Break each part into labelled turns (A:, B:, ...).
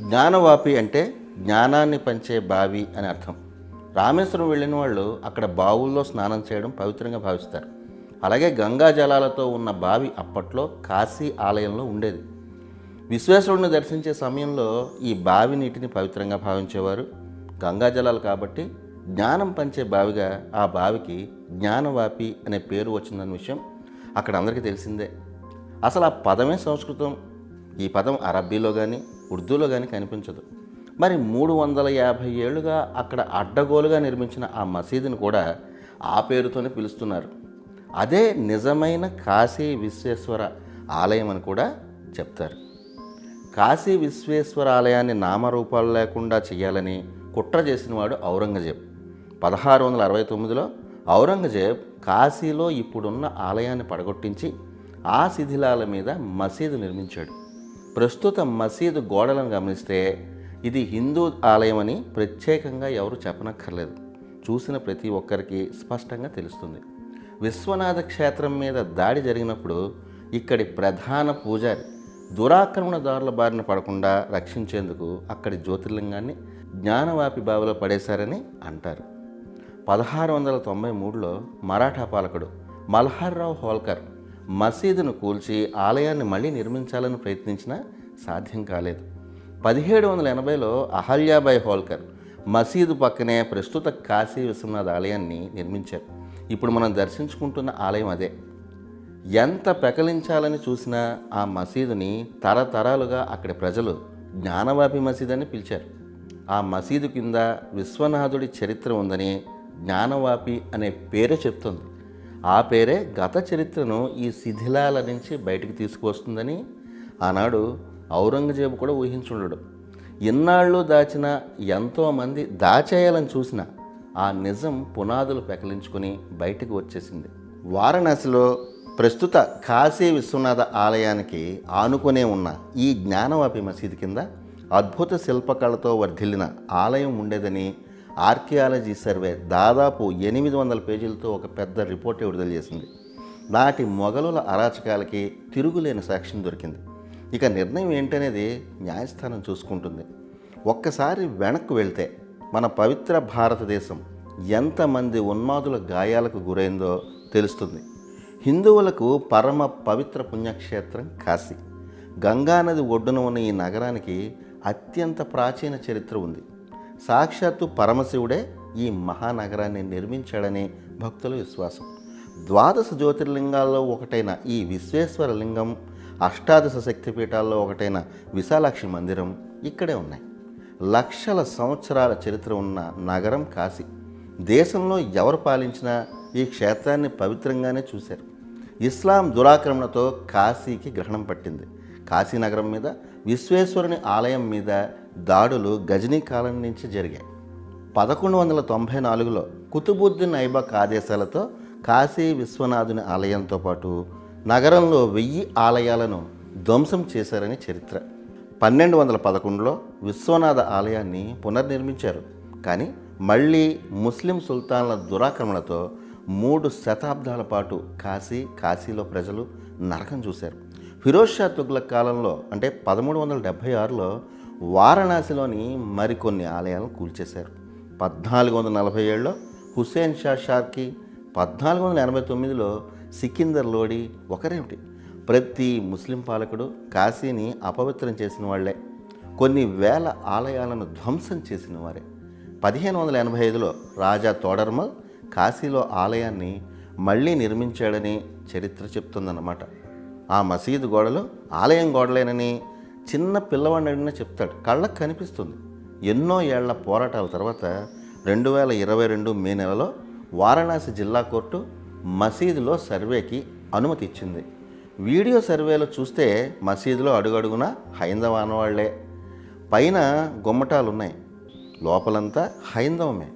A: జ్ఞానవాపి అంటే జ్ఞానాన్ని పంచే బావి అని అర్థం. రామేశ్వరం వెళ్ళిన వాళ్ళు అక్కడ బావుల్లో స్నానం చేయడం పవిత్రంగా భావిస్తారు. అలాగే గంగా జలాలతో ఉన్న బావి అప్పట్లో కాశీ ఆలయంలో ఉండేది. విశ్వేశ్వరుడిని దర్శించే సమయంలో ఈ బావి నీటిని పవిత్రంగా భావించేవారు. గంగా జలాలు కాబట్టి జ్ఞానం పంచే బావిగా ఆ బావికి జ్ఞానవాపి అనే పేరు వచ్చిందన్న విషయం అక్కడ అందరికీ తెలిసిందే. అసలు ఆ పదమే సంస్కృతం. ఈ పదం అరబ్బీలో కానీ ఉర్దూలో కానీ కనిపించదు. మరి మూడు వందల యాభై ఏళ్ళుగా అక్కడ అడ్డగోలుగా నిర్మించిన ఆ మసీదుని కూడా ఆ పేరుతోనే పిలుస్తున్నారు. అదే నిజమైన కాశీ విశ్వేశ్వర ఆలయం అని కూడా చెప్తారు. కాశీ విశ్వేశ్వర ఆలయాన్ని నామరూపాలు లేకుండా చేయాలని కుట్ర చేసినవాడు ఔరంగజేబ్. పదహారు వందల అరవై తొమ్మిదిలో ఔరంగజేబ్ కాశీలో ఇప్పుడున్న ఆలయాన్ని పడగొట్టించి ఆ శిథిలాల మీద మసీదు నిర్మించాడు. ప్రస్తుత మసీదు గోడలను గమనిస్తే ఇది హిందూ ఆలయం అని ప్రత్యేకంగా ఎవరు చెప్పనక్కర్లేదు. చూసిన ప్రతి ఒక్కరికి స్పష్టంగా తెలుస్తుంది. విశ్వనాథ క్షేత్రం మీద దాడి జరిగినప్పుడు ఇక్కడి ప్రధాన పూజారి దురాక్రమణదారుల బారిన పడకుండా రక్షించేందుకు అక్కడి జ్యోతిర్లింగాన్ని జ్ఞానవాపి బావిలో పడేశారని అంటారు. పదహారు వందల తొంభై మూడులో మరాఠా పాలకుడు మల్హార్రావు హోల్కర్ మసీదును కూల్చి ఆలయాన్ని మళ్ళీ నిర్మించాలని ప్రయత్నించినా సాధ్యం కాలేదు. పదిహేడు వందల ఎనభైలో అహల్యాబాయ్ హోల్కర్ మసీదు పక్కనే ప్రస్తుత కాశీ విశ్వనాథ్ ఆలయాన్ని నిర్మించారు. ఇప్పుడు మనం దర్శించుకుంటున్న ఆలయం అదే. ఎంత పెకలించాలని చూసినా ఆ మసీదుని తరతరాలుగా అక్కడి ప్రజలు జ్ఞానవాపి మసీద్ అని పిలిచారు. ఆ మసీదు కింద విశ్వనాథుడి చరిత్ర ఉందని జ్ఞానవాపి అనే పేరే చెప్తుంది. ఆ పేరే గత చరిత్రను ఈ శిథిలాల నుంచి బయటకు తీసుకువస్తుందని ఆనాడు ఔరంగజేబు కూడా ఊహించుండడు. ఇన్నాళ్ళు దాచిన ఎంతోమంది దాచేయాలని చూసిన ఆ నిజం పునాదులు పెకలించుకొని బయటకు వచ్చేసింది. వారణాసిలో ప్రస్తుత కాశీ విశ్వనాథ ఆలయానికి ఆనుకునే ఉన్న ఈ జ్ఞానవాపి మసీదు కింద అద్భుత శిల్పకళతో వర్ధిల్లిన ఆలయం ఉండేదని ఆర్కియాలజీ సర్వే దాదాపు ఎనిమిది వందల పేజీలతో ఒక పెద్ద రిపోర్టే విడుదల చేసింది. నాటి మొఘలుల అరాచకాలకి తిరుగులేని సాక్ష్యం దొరికింది. ఇక నిర్ణయం ఏంటనేది న్యాయస్థానం చూసుకుంటుంది. ఒక్కసారి వెనక్కు వెళ్తే మన పవిత్ర భారతదేశం ఎంతమంది ఉన్మాదుల గాయాలకు గురైందో తెలుస్తుంది. హిందువులకు పరమ పవిత్ర పుణ్యక్షేత్రం కాశీ. గంగానది ఒడ్డున ఉన్న ఈ నగరానికి అత్యంత ప్రాచీన చరిత్ర ఉంది. సాక్షాత్తు పరమశివుడే ఈ మహానగరాన్ని నిర్మించాడని భక్తుల విశ్వాసం. ద్వాదశ జ్యోతిర్లింగాల్లో ఒకటైన ఈ విశ్వేశ్వర లింగం అష్టాదశ శక్తిపీఠాల్లో ఒకటైన విశాలాక్షి మందిరం ఇక్కడే ఉన్నాయి. లక్షల సంవత్సరాల చరిత్ర ఉన్న నగరం కాశీ. దేశంలో ఎవరు పాలించినా ఈ క్షేత్రాన్ని పవిత్రంగానే చూశారు. ఇస్లాం దురాక్రమణతో కాశీకి గ్రహణం పట్టింది. కాశీ నగరం మీద విశ్వేశ్వరుని ఆలయం మీద దాడులు గజనీ కాలం నుంచి జరిగాయి. పదకొండు వందల తొంభై నాలుగులో కుతుబుద్దీన్ ఐబక్ ఆదేశాలతో కాశీ విశ్వనాథుని ఆలయంతో పాటు నగరంలో వెయ్యి ఆలయాలను ధ్వంసం చేశారని చరిత్ర. పన్నెండు వందల పదకొండులో విశ్వనాథ ఆలయాన్ని పునర్నిర్మించారు. కానీ మళ్ళీ ముస్లిం సుల్తాన్ల దురాక్రమణతో మూడు శతాబ్దాల పాటు కాశీ కాశీలో ప్రజలు నరకం చూశారు. ఫిరోజ్ షా తుగ్లక్ కాలంలో అంటే పదమూడు వందల డెబ్భై ఆరులో వారణాసిలోని మరికొన్ని ఆలయాలను కూల్చేశారు. పద్నాలుగు వందల నలభై ఏడులో హుస్సేన్ షా షార్కి పద్నాలుగు వందల ఎనభై తొమ్మిదిలో సికిందర్ లోడి ఒకరేమిటి? ప్రతి ముస్లిం పాలకుడు కాశీని అపవిత్రం చేసిన వాళ్ళే. కొన్ని వేల ఆలయాలను ధ్వంసం చేసిన వారే. పదిహేను వందల ఎనభై ఐదులో రాజా తోడర్మల్ కాశీలో ఆలయాన్ని మళ్ళీ నిర్మించాడని చరిత్ర చెప్తుందన్నమాట. ఆ మసీదు గోడలు ఆలయం గోడలేనని చిన్న పిల్లవాడిని అడిగినా చెప్తాడు. కళ్ళకు కనిపిస్తుంది. ఎన్నో ఏళ్ళ పోరాటాల తర్వాత రెండు వేల ఇరవై రెండు మే నెలలో వారణాసి జిల్లా కోర్టు మసీదులో సర్వేకి అనుమతి ఇచ్చింది. వీడియో సర్వేలో చూస్తే మసీదులో అడుగడుగున హైందవ ఆనవాళ్ళే. పైన గుమ్మటాలు ఉన్నాయి లోపలంతా హైందవమే.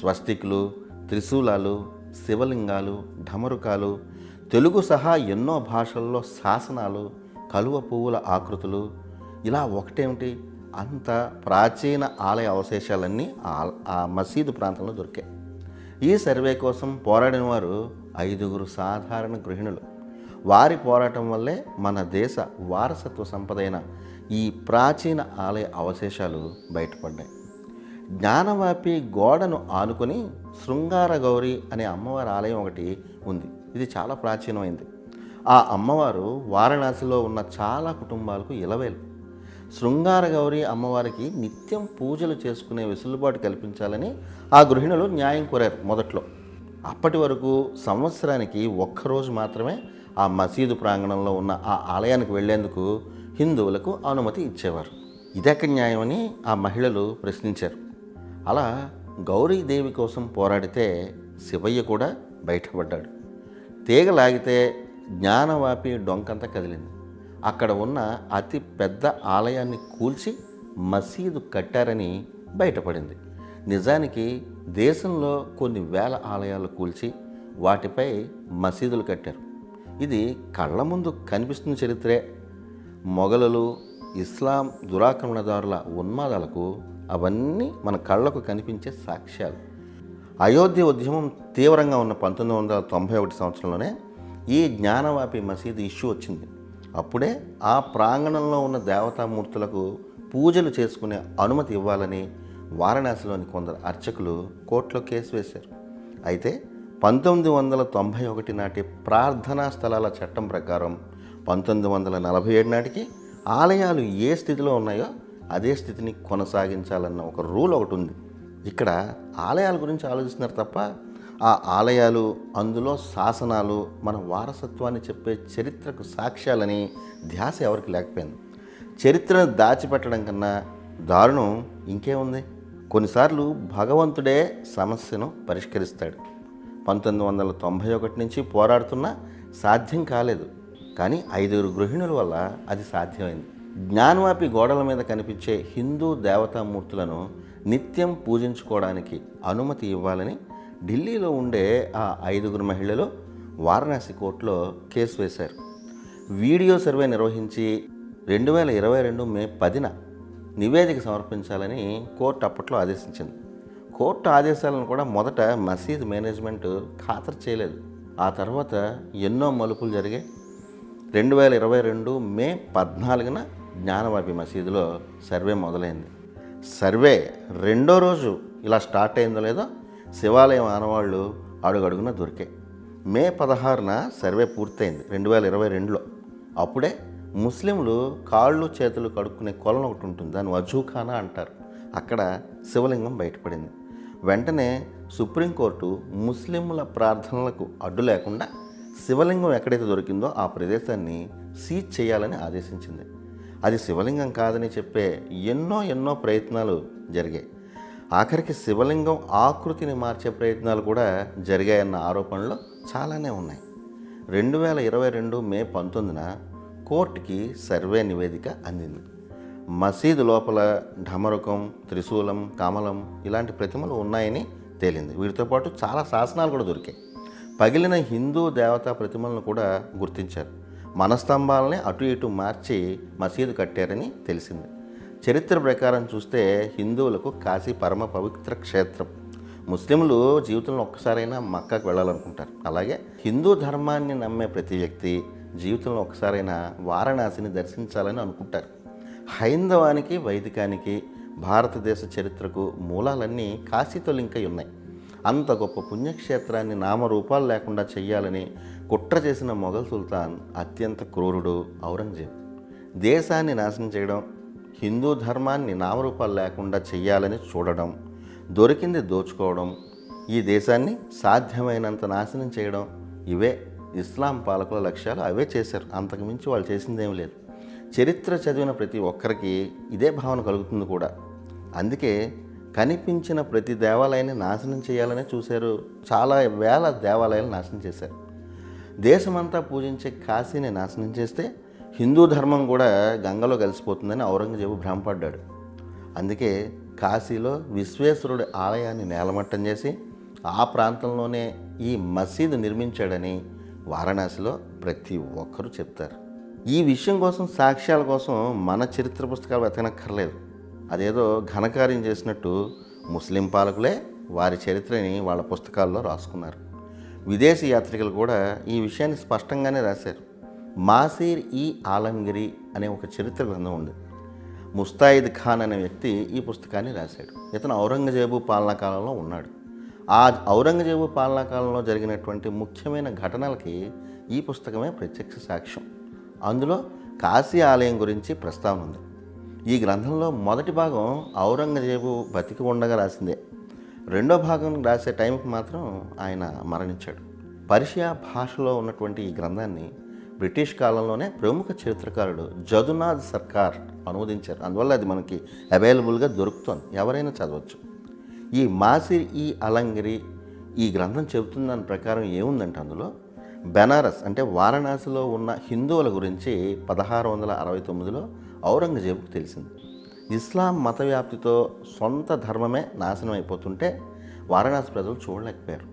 A: స్వస్తికులు త్రిశూలాలు శివలింగాలు ఢమరుకాలు తెలుగు సహా ఎన్నో భాషల్లో శాసనాలు కలువ పువ్వుల ఆకృతులు ఇలా ఒకటేమిటి? అంత ప్రాచీన ఆలయ అవశేషాలన్నీ ఆ- ఆ మసీదు ప్రాంతంలో దొరికాయి. ఈ సర్వే కోసం పోరాడిన వారు ఐదుగురు సాధారణ గృహిణులు. వారి పోరాటం వల్లే మన దేశ వారసత్వ సంపదైన ఈ ప్రాచీన ఆలయ అవశేషాలు బయటపడ్డాయి. జ్ఞానవాపి గోడను ఆనుకొని శృంగార గౌరి అనే అమ్మవారి ఆలయం ఒకటి ఉంది. ఇది చాలా ప్రాచీనమైంది. ఆ అమ్మవారు వారణాసిలో ఉన్న చాలా కుటుంబాలకు ఇలవేలు. శృంగార గౌరి అమ్మవారికి నిత్యం పూజలు చేసుకునే వెసులుబాటు కల్పించాలని ఆ గృహిణులు న్యాయం కోరారు మొదట్లో. అప్పటి వరకు సంవత్సరానికి ఒక్కరోజు మాత్రమే ఆ మసీదు ప్రాంగణంలో ఉన్న ఆ ఆలయానికి వెళ్ళేందుకు హిందువులకు అనుమతి ఇచ్చేవారు. ఇదెక్క న్యాయమని ఆ మహిళలు ప్రశ్నించారు. అలా గౌరీదేవి కోసం పోరాడితే శివయ్య కూడా బయటపడ్డాడు. తీగ లాగితే జ్ఞానవాపి డొంకంతా కదిలింది. అక్కడ ఉన్న అతి పెద్ద ఆలయాన్ని కూల్చి మసీదు కట్టారని బయటపడింది. నిజానికి దేశంలో కొన్ని వేల ఆలయాలు కూల్చి వాటిపై మసీదులు కట్టారు. ఇది కళ్ళ ముందు కనిపిస్తున్న చరిత్రే. మొఘలులు ఇస్లాం దురాక్రమణదారుల ఉన్మాదాలకు అవన్నీ మన కళ్ళకు కనిపించే సాక్ష్యాలు. అయోధ్య ఉద్యమం తీవ్రంగా ఉన్న పంతొమ్మిది వందల తొంభై ఒకటి సంవత్సరంలోనే ఈ జ్ఞానవాపి మసీదు ఇష్యూ వచ్చింది. అప్పుడే ఆ ప్రాంగణంలో ఉన్న దేవతామూర్తులకు పూజలు చేసుకునే అనుమతి ఇవ్వాలని వారణాసిలోని కొందరు అర్చకులు కోర్టులో కేసు వేశారు. అయితే పంతొమ్మిది వందల తొంభై ఒకటి నాటి ప్రార్థనా స్థలాల చట్టం ప్రకారం పంతొమ్మిది వందల నలభై ఏడు నాటికి ఆలయాలు ఏ స్థితిలో ఉన్నాయో అదే స్థితిని కొనసాగించాలన్న ఒక రూల్ ఒకటి ఉంది. ఇక్కడ ఆలయాల గురించి ఆలోచిస్తున్నారు తప్ప ఆ ఆలయాలు అందులో శాసనాలు మన వారసత్వాన్ని చెప్పే చరిత్రకు సాక్ష్యాలని ధ్యాస ఎవరికి లేకపోయింది? చరిత్రను దాచిపెట్టడం కన్నా దారుణం ఇంకేముంది కొన్నిసార్లు భగవంతుడే సమస్యను పరిష్కరిస్తాడు. పంతొమ్మిది వందల తొంభై ఒకటి నుంచి పోరాడుతున్నా సాధ్యం కాలేదు. కానీ ఐదుగురు గృహిణుల వల్ల అది సాధ్యమైంది. జ్ఞానవాపి గోడల మీద కనిపించే హిందూ దేవతామూర్తులను నిత్యం పూజించుకోవడానికి అనుమతి ఇవ్వాలని ఢిల్లీలో ఉండే ఆ ఐదుగురు మహిళలు వారణాసి కోర్టులో కేసు వేశారు. వీడియో సర్వే నిర్వహించి రెండు వేల ఇరవై రెండు మే పదిన నివేదిక సమర్పించాలని కోర్టు అప్పట్లో ఆదేశించింది. కోర్టు ఆదేశాలను కూడా మొదట మసీద్ మేనేజ్మెంట్ ఖాతరు చేయలేదు. ఆ తర్వాత ఎన్నో మలుపులు జరిగాయి. రెండు వేల ఇరవై రెండు మే పద్నాలుగున జ్ఞానవాపి మసీదులో సర్వే మొదలైంది. సర్వే రెండో రోజు ఇలా స్టార్ట్ అయిందో లేదో శివాలయం ఆనవాళ్ళు అడుగడుగున దొరికాయి మే పదహారున సర్వే పూర్తయింది రెండు వేల ఇరవై రెండులో. అప్పుడే ముస్లింలు కాళ్ళు చేతులు కడుక్కునే కొలను ఒకటి ఉంటుంది దాన్ని వజూఖానా అంటారు. అక్కడ శివలింగం బయటపడింది. వెంటనే సుప్రీంకోర్టు ముస్లింల ప్రార్థనలకు అడ్డు లేకుండా శివలింగం ఎక్కడైతే దొరికిందో ఆ ప్రదేశాన్ని సీజ్ చేయాలని ఆదేశించింది. అది శివలింగం కాదని చెప్పే ఎన్నో ఎన్నో ప్రయత్నాలు జరిగాయి. ఆఖరికి శివలింగం ఆకృతిని మార్చే ప్రయత్నాలు కూడా జరిగాయన్న ఆరోపణలు చాలానే ఉన్నాయి. రెండు వేల ఇరవై రెండు మే పంతొమ్మిదిన కోర్టుకి సర్వే నివేదిక అందింది. మసీదు లోపల ఢమరుకం త్రిశూలం కమలం ఇలాంటి ప్రతిమలు ఉన్నాయని తేలింది. వీటితో పాటు చాలా శాసనాలు కూడా దొరికాయి. పగిలిన హిందూ దేవతా ప్రతిమలను కూడా గుర్తించారు. మనస్తంభాలని అటు ఇటు మార్చి మసీదు కట్టారని తెలిసింది. చరిత్ర ప్రకారం చూస్తే హిందువులకు కాశీ పరమ పవిత్ర క్షేత్రం. ముస్లింలు జీవితంలో ఒక్కసారైనా మక్కాకు వెళ్ళాలనుకుంటారు. అలాగే హిందూ ధర్మాన్ని నమ్మే ప్రతి వ్యక్తి జీవితంలో ఒక్కసారైనా వారణాసిని దర్శించాలని అనుకుంటారు. హైందవానికి వైదికానికి భారతదేశ చరిత్రకు మూలాలన్నీ కాశీతో లింక్ అయి ఉన్నాయి. అంత గొప్ప పుణ్యక్షేత్రాన్ని నామరూపాలు లేకుండా చెయ్యాలని కుట్ర చేసిన మొఘల్ సుల్తాన్ అత్యంత క్రూరుడు ఔరంగజేబ్. దేశాన్ని నాశనం చేయడం హిందూ ధర్మాన్ని నామరూపాలు లేకుండా చెయ్యాలని చూడడం దొరికింది దోచుకోవడం ఈ దేశాన్ని సాధ్యమైనంత నాశనం చేయడం ఇవే ఇస్లాం పాలకుల లక్ష్యాలు. అవే చేశారు. అంతకుమించి వాళ్ళు చేసిందేమీ లేదు. చరిత్ర చదివిన ప్రతి ఒక్కరికి ఇదే భావన కలుగుతుంది కూడా. అందుకే కనిపించిన ప్రతి దేవాలయాన్ని నాశనం చేయాలనే చూశారు. చాలా వేల దేవాలయాలు నాశనం చేశారు. దేశమంతా పూజించే కాశీని నాశనం చేస్తే హిందూ ధర్మం కూడా గంగలో కలిసిపోతుందని ఔరంగజేబు భ్రమపడ్డాడు. అందుకే కాశీలో విశ్వేశ్వరుడి ఆలయాన్ని నేలమట్టం చేసి ఆ ప్రాంతంలోనే ఈ మసీదు నిర్మించాడని వారణాసిలో ప్రతి ఒక్కరూ చెప్తారు. ఈ విషయం కోసం సాక్ష్యాల కోసం మన చరిత్ర పుస్తకాలు వెతకనక్కర్లేదు. అదేదో ఘనకార్యం చేసినట్టు ముస్లిం పాలకులే వారి చరిత్రని వాళ్ళ పుస్తకాల్లో రాసుకున్నారు. విదేశీ యాత్రికులు కూడా ఈ విషయాన్ని స్పష్టంగానే రాశారు. మాసీర్ ఈ ఆలంగిరి అనే ఒక చరిత్ర గ్రంథం ఉంది. ముస్తాయిద్ ఖాన్ అనే వ్యక్తి ఈ పుస్తకాన్ని రాశాడు. ఇతను ఔరంగజేబు పాలనా కాలంలో ఉన్నాడు. ఆ ఔరంగజేబు పాలనా కాలంలో జరిగినటువంటి ముఖ్యమైన ఘటనలకి ఈ పుస్తకమే ప్రత్యక్ష సాక్ష్యం. అందులో కాశీ ఆలయం గురించి ప్రస్తావన ఉంది. ఈ గ్రంథంలో మొదటి భాగం ఔరంగజేబు బతికి ఉండగా రాసిందే. రెండో భాగం రాసే టైంకి మాత్రం ఆయన మరణించాడు. పర్షియా భాషలో ఉన్నటువంటి ఈ గ్రంథాన్ని బ్రిటిష్ కాలంలోనే ప్రముఖ చరిత్రకారుడు జదునాథ్ సర్కార్ అనువదించారు. అందువల్ల అది మనకి అవైలబుల్గా దొరుకుతుంది. ఎవరైనా చదవచ్చు. ఈ మాసిర్ ఈ అలంగిరి ఈ గ్రంథం చెబుతున్న దాని ప్రకారం ఏముందంటే అందులో బెనారస్ అంటే వారణాసిలో ఉన్న హిందువుల గురించి పదహారు వందల అరవై తొమ్మిదిలో ఔరంగజేబుకు తెలిసింది. ఇస్లాం మత వ్యాప్తితో సొంత ధర్మమే నాశనం అయిపోతుంటే వారణాసి ప్రజలు చూడలేకపోయారు.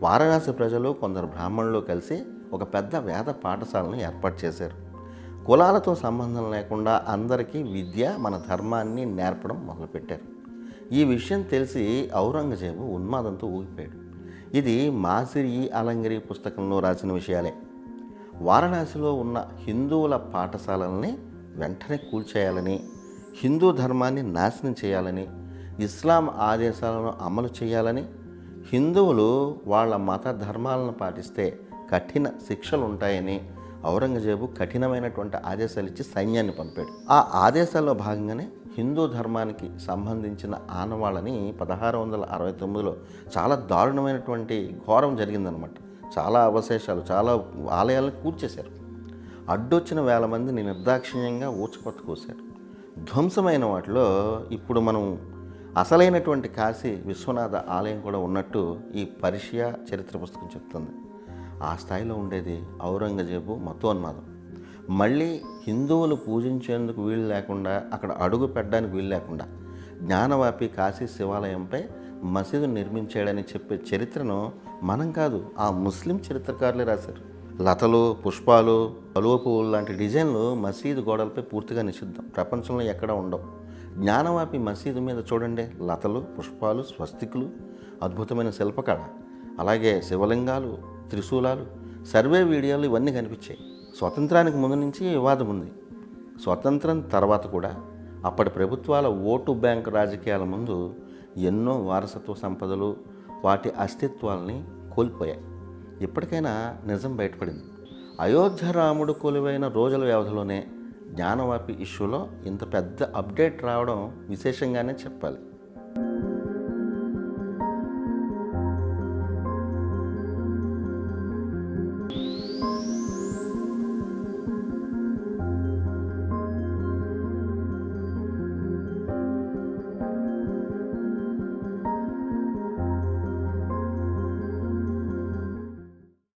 A: వారణాసి ప్రజలు కొందరు బ్రాహ్మణులు కలిసి ఒక పెద్ద వేద పాఠశాలను ఏర్పాటు చేశారు. కులాలతో సంబంధం లేకుండా అందరికీ విద్య మన ధర్మాన్ని నేర్పడం మొదలుపెట్టారు. ఈ విషయం తెలిసి ఔరంగజేబు ఉన్మాదంతో ఊగిపోయాడు. ఇది మాసిరి అలంగిరి పుస్తకంలో రాసిన విషయాలే. వారణాసిలో ఉన్న హిందువుల పాఠశాలల్ని వెంటనే కూల్చేయాలని హిందూ ధర్మాన్ని నాశనం చేయాలని ఇస్లాం ఆదేశాలను అమలు చేయాలని హిందువులు వాళ్ళ మత ధర్మాలను పాటిస్తే కఠిన శిక్షలు ఉంటాయని ఔరంగజేబు కఠినమైనటువంటి ఆదేశాలు ఇచ్చి సైన్యాన్ని పంపాడు. ఆ ఆదేశాల్లో భాగంగానే హిందూ ధర్మానికి సంబంధించిన ఆనవాళ్ళని పదహారు వందల అరవై తొమ్మిదిలో చాలా దారుణమైనటువంటి ఘోరం జరిగిందనమాట చాలా అవశేషాలు చాలా ఆలయాలను కూర్చేశారు అడ్డొచ్చిన వేల మందిని నిర్దాక్షిణ్యంగా ఊచకొత్త కోశారు. ధ్వంసమైన వాటిలో ఇప్పుడు మనం అసలైనటువంటి కాశీ విశ్వనాథ ఆలయం కూడా ఉన్నట్టు ఈ పరిషియా చరిత్ర పుస్తకం చెప్తుంది. ఆ స్థాయిలో ఉండేది ఔరంగజేబు మతోన్మాదం. మళ్ళీ హిందువులు పూజించేందుకు వీలు లేకుండా అక్కడ అడుగు పెట్టడానికి వీలు లేకుండా జ్ఞానవాపి కాశీ శివాలయంపై మసీదు నిర్మించాడని చెప్పే చరిత్రను మనం కాదు ఆ ముస్లిం చరిత్రకారులే రాశారు. లతలు పుష్పాలు కలువ పువ్వులు లాంటి డిజైన్లు మసీదు గోడలపై పూర్తిగా నిషిద్ధం. ప్రపంచంలో ఎక్కడ ఉండవు. జ్ఞానవాపి మసీదు మీద చూడండి. లతలు పుష్పాలు స్వస్తికులు అద్భుతమైన శిల్పకళ. అలాగే శివలింగాలు త్రిశూలాలు సర్వే వీడియోలు ఇవన్నీ కనిపించాయి. స్వతంత్రానికి ముందు నుంచి వివాదం ఉంది. స్వతంత్రం తర్వాత కూడా అప్పటి ప్రభుత్వాల ఓటు బ్యాంక్ రాజకీయాల ముందు ఎన్నో వారసత్వ సంపదలు వాటి అస్తిత్వాల్ని కోల్పోయాయి. ఇప్పటికైనా నిజం బయటపడింది. అయోధ్య రాముడు కొలువైన రోజుల వ్యవధిలోనే జ్ఞానవాపి ఇష్యూలో ఇంత పెద్ద అప్డేట్ రావడం విశేషంగానే చెప్పాలి.